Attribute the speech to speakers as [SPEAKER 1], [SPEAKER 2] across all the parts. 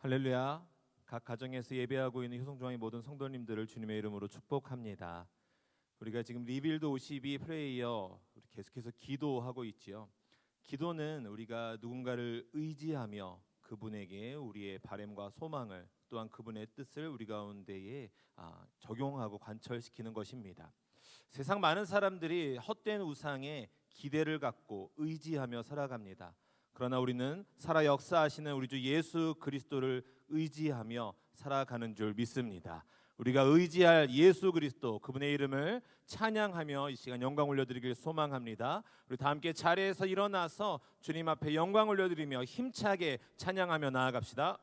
[SPEAKER 1] 할렐루야. 각 가정에서 예배하고 있는 효성중앙의 모든 성도님들을 주님의 이름으로 축복합니다. 우리가 지금 리빌드 52 프레이어 계속해서 기도하고 있지요. 기도는 우리가 누군가를 의지하며 그분에게 우리의 바램과 소망을 또한 그분의 뜻을 우리 가운데에 아, 적용하고 관철시키는 것입니다. 세상 많은 사람들이 헛된 우상에 기대를 갖고 의지하며 살아갑니다. 그러나 우리는 살아 역사하시는 우리 주 예수 그리스도를 의지하며 살아가는 줄 믿습니다. 우리가 의지할 예수 그리스도 그분의 이름을 찬양하며 이 시간 영광 올려드리길 소망합니다. 우리 다 함께 자리에서 일어나서 주님 앞에 영광 올려드리며 힘차게 찬양하며 나아갑시다.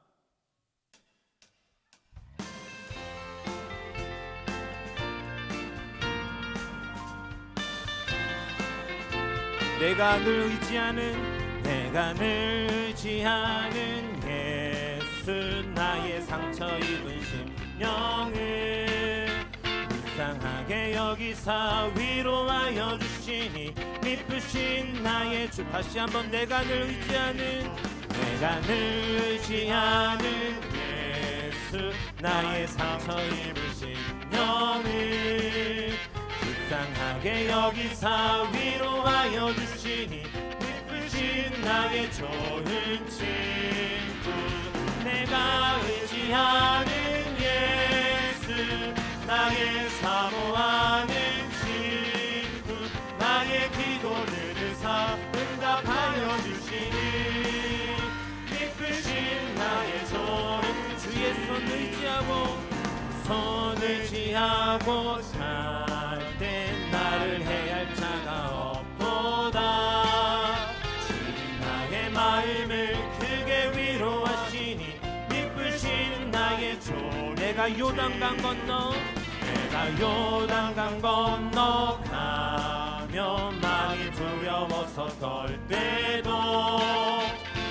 [SPEAKER 1] 내가 늘 의지하는 내가 늘 의지하는 예수 나의 상처 입은 심령을 불쌍하게 여기사 위로하여 주시니 미쁘신 나의 주 다시 한번 내가 늘 의지하는 내가 늘 의지하는 예수 나의 상처 입은 심령을 불쌍하게 여기사 위로하여 주시니 나의 좋은 친구 내가 의지하는 예수 나의 사모하는 친구 나의 기도를 들사 응답하여 주시니. 기쁘신 나의 좋은 주의 손 의지하고 손 의지하고 내가 요단강 건너 내가 요단강 건너 가면 많이 두려워서 떨 때도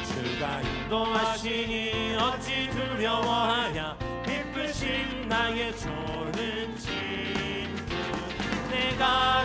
[SPEAKER 1] 주가 인도하시니 어찌 두려워하냐? 미쁘신 나의 좋은 친구. 내가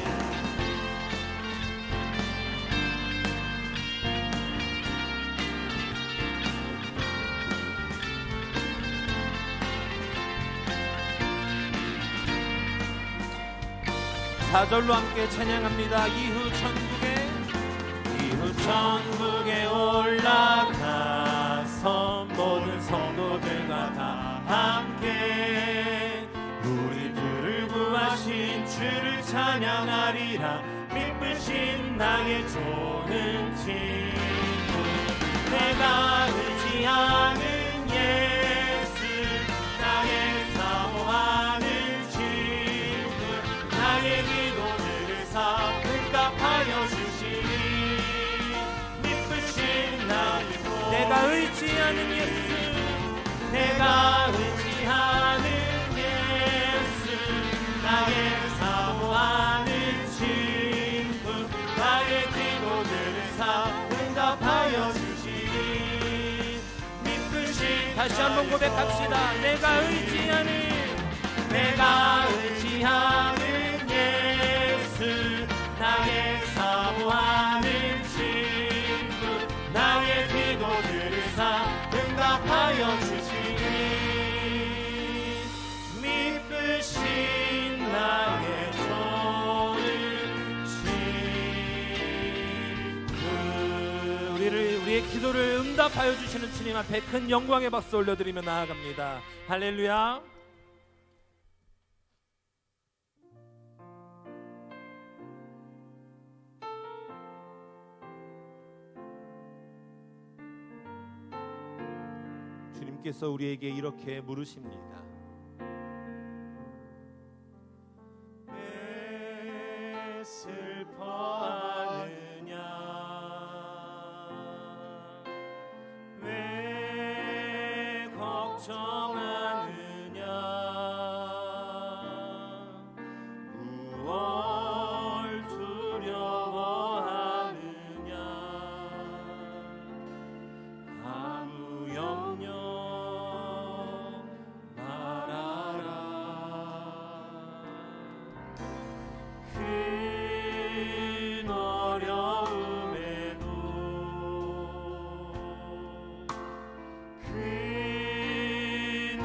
[SPEAKER 1] 사절로 함께 찬양합니다. 이후 천국에 이후 천국에 올라가서 모든 성도들과 다 함께 우리들을 구하신 주를 찬양하리라 미쁘신 나의 좋은 친구 내가 의지하는 응답하여 주시니 미쁘신 나의 내가 의지하는 예수. 내가 의지하는 예수. 나의 사모하는 친구 나의 기도를 사 응답하여 주시니 미쁘신 다시 한번 고백합시다. 내가 의지하는 내가 의지하는 예수 기도를 응답하여 주시는 주님 앞에 큰 영광의 박수 올려드리며 나아갑니다 할렐루야 주님께서 우리에게 이렇게 물으십니다.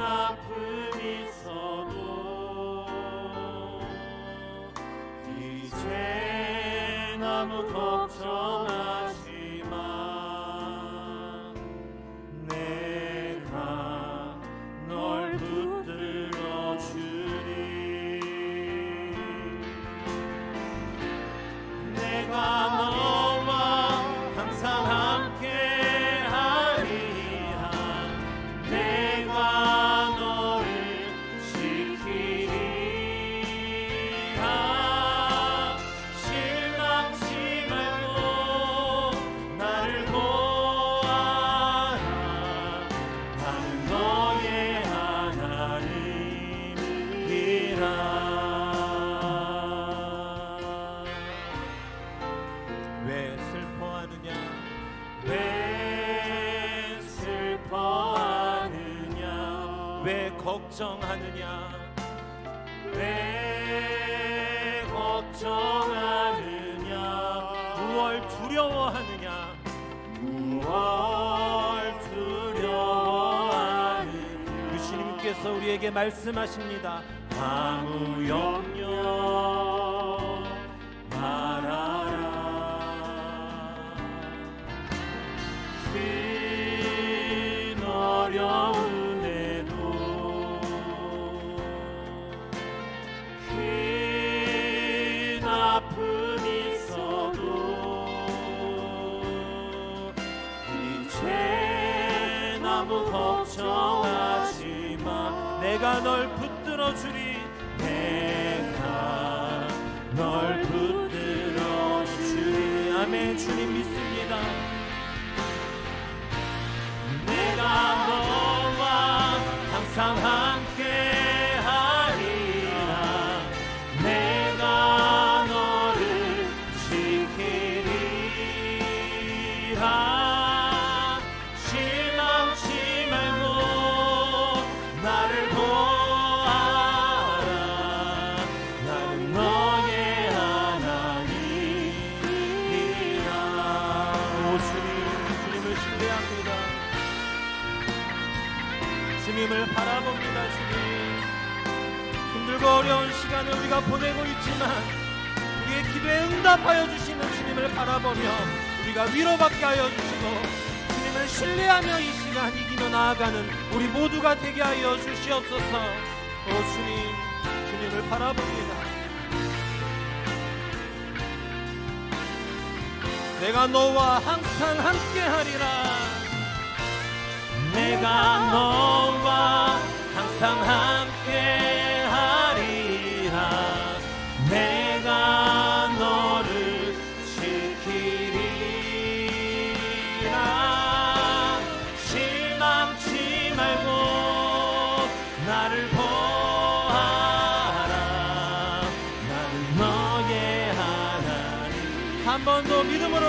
[SPEAKER 1] 아픔 있어도 이제 왜 걱정하느냐? 왜 걱정하느냐? 무얼 두려워하느냐? 무얼 두려워하느냐? 우리 주님께서 우리에게 말씀하십니다. 아무 염려 너무 걱정하지 마 내가 널 붙들어 주리. 내가 널 붙들어 주리. 아멘. 주님 믿습니다. 내가 너와 항상 함께 하 주님을 바라봅니다 주님. 힘들고 어려운 시간을 우리가 보내고 있지만 우리의 기도에 응답하여 주시는 주님을 바라보며 우리가 위로받게 하여 주시고 주님을 신뢰하며 이 시간 이기며 나아가는 우리 모두가 되게 하여 주시옵소서. 오 주님 주님을 바라봅니다. 내가 너와 항상 함께하리라 내가 너와 항상 함께 하리라. 내가 너를 지키리라. 실망치 말고 나를 보아라. 나는 너의 하나님. 한 번 더 믿음으로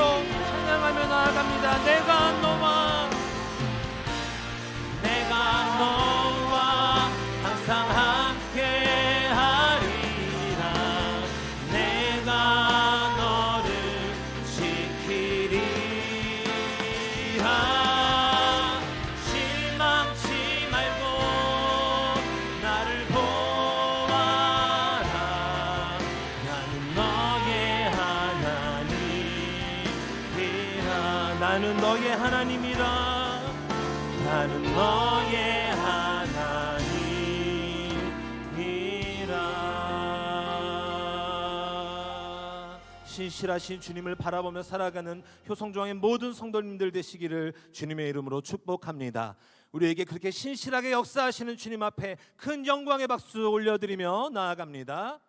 [SPEAKER 1] 하나님이라 나는 너의 하나님이라 신실하신 주님을 바라보며 살아가는 효성중앙의 모든 성도님들 되시기를 주님의 이름으로 축복합니다. 우리에게 그렇게 신실하게 역사하시는 주님 앞에 큰 영광의 박수 올려드리며 나아갑니다.